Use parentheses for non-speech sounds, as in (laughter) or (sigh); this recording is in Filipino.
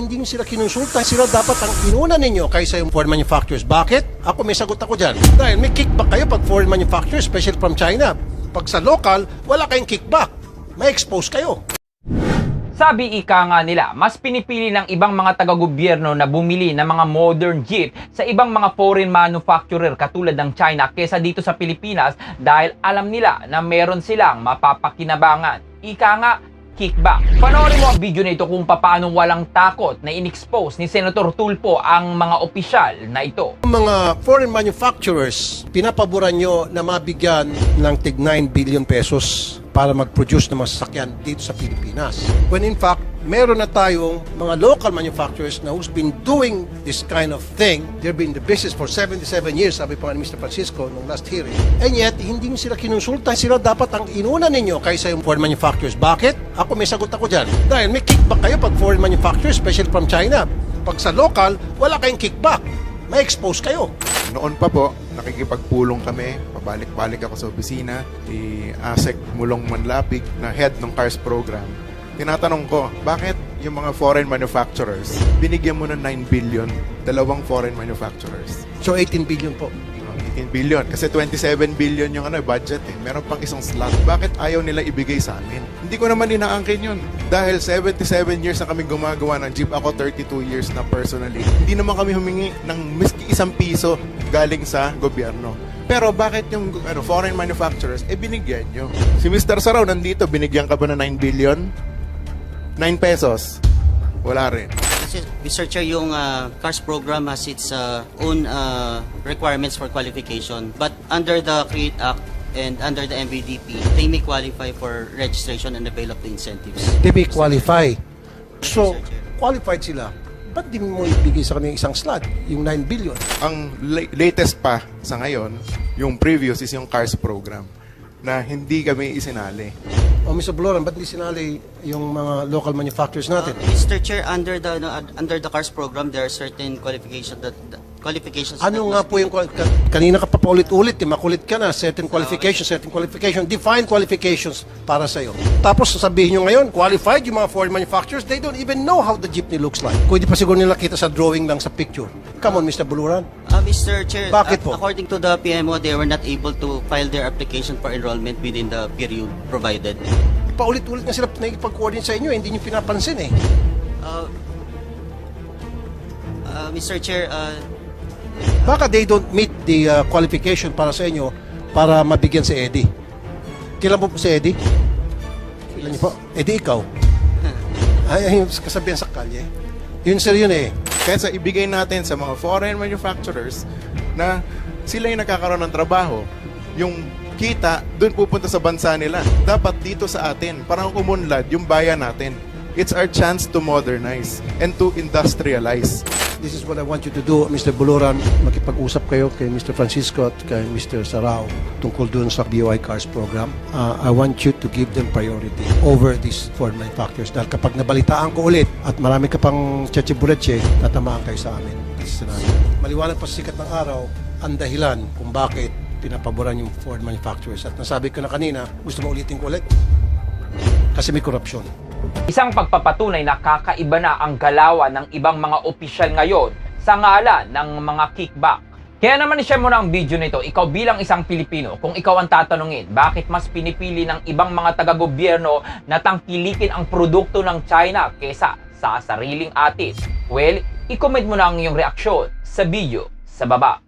Hindi sila kinonsulta. Sila dapat ang inuna ninyo kaysa yung foreign manufacturers. Bakit? Ako may sagot ako dyan. Dahil may kickback kayo pag foreign manufacturers, especially from China. Pag sa local, wala kayong kickback. May expose kayo. Sabi ika nga nila, mas pinipili ng ibang mga taga-gobyerno na bumili ng mga modern jeep sa ibang mga foreign manufacturer katulad ng China kesa dito sa Pilipinas dahil alam nila na meron silang mapapakinabangan. Ika nga, kickback. Panoorin mo ang video nito kung paano walang takot na in-expose ni Senator Tulfo ang mga opisyal na ito. Mga foreign manufacturers, pinapaboran nyo na mabigyan ng tig 9 billion pesos para mag-produce ng mga sasakyan dito sa Pilipinas. When in fact, meron na tayong mga local manufacturers na who's been doing this kind of thing. They've been in the business for 77 years, sabi pa ni Mr. Francisco nung last hearing. And yet, hindi nyo sila kinonsulta. Sila dapat ang inuna ninyo kaysa yung foreign manufacturers. Bakit? Ako may sagot ako dyan. Dahil may kickback kayo pag foreign manufacturers, especially from China. Pag sa local, wala kayong kickback. May expose kayo. Noon pa po, nakikipagpulong kami, pabalik-balik ako sa opisina, ni Asek Mulong Manlapig na head ng CARS program. Tinatanong ko, bakit yung mga foreign manufacturers, binigyan mo ng 9 billion, dalawang foreign manufacturers? So 18 billion po. 18 billion. Kasi 27 billion yung ano, budget eh. Meron pang isang slot. Bakit ayaw nila ibigay sa amin? Hindi ko naman inaangkin yun. Dahil 77 years na kami gumagawa ng jeep. Ako 32 years na personally. Hindi naman kami humingi ng miski isang piso galing sa gobyerno. Pero bakit yung ano, foreign manufacturers, eh binigyan nyo? Si Mr. Saraw nandito, binigyan ka ba ng 9 billion? 9 pesos? Wala rin. Mr. Chair, yung uh, CARS program has its uh, own uh, requirements for qualification. But under the CREATE Act and under the MBDP, they may qualify for registration and avail of the incentives. They may qualify. So, qualified sila. Ba't di mo ibigay sa kanila isang slot, yung 9 billion? ang la- latest pa sa ngayon, yung previous is yung CARS program na hindi kami isinali. O Mr. Bloran, ba't di sinali yung mga local manufacturers natin? Uh, Mr. Chair, under the no, under the CARS program, there are certain qualifications that qualifications Ano that nga po yung, kanina ka pa paulit-ulit, eh, makulit ka na, certain qualifications, certain qualifications, define qualifications para sa'yo. Tapos sasabihin nyo ngayon, qualified yung mga foreign manufacturers, they don't even know how the jeepney looks like. Pwede pa siguro nila kita sa drawing lang sa picture. Come on, Mr. Buluran. Uh, Mr. Chair, Bakit po? according to the PMO, they were not able to file their application for enrollment within the period provided. Paulit-ulit nga sila nakikipag-coordinate sa inyo, eh, hindi nyo pinapansin eh. Uh, uh, Mr. Chair, uh, Baka they don't meet the uh, qualification para sa inyo para mabigyan si Eddie. Kailan mo po si Eddie? Kailan niyo po? Eddie, ikaw. (laughs) Ay, ay, kasabihan sa kalye. Yun sir yun eh. Kaya sa ibigay natin sa mga foreign manufacturers na sila yung nakakaroon ng trabaho, yung kita doon pupunta sa bansa nila. Dapat dito sa atin, parang umunlad yung bayan natin. It's our chance to modernize and to industrialize. This is what I want you to do, Mr. Buluran. Makipag-usap kayo kay Mr. Francisco at kay Mr. Sarao tungkol dun sa BOI Cars program. Uh, I want you to give them priority over these foreign manufacturers. Dahil kapag nabalitaan ko ulit at marami ka pang cheche-bureche, tatamaan kayo sa amin. Maliwanag pa sikat ng araw ang dahilan kung bakit pinapaboran yung foreign manufacturers. At nasabi ko na kanina, gusto mo ulitin ko ulit? Kasi may korupsyon. Isang pagpapatunay na kakaiba na ang galawan ng ibang mga opisyal ngayon sa ngalan ng mga kickback. Kaya naman i-share mo na ang video nito, ikaw bilang isang Pilipino, kung ikaw ang tatanungin, bakit mas pinipili ng ibang mga taga-gobyerno na tangkilikin ang produkto ng China kesa sa sariling atin? Well, i-comment mo na ang iyong reaksyon sa video sa baba.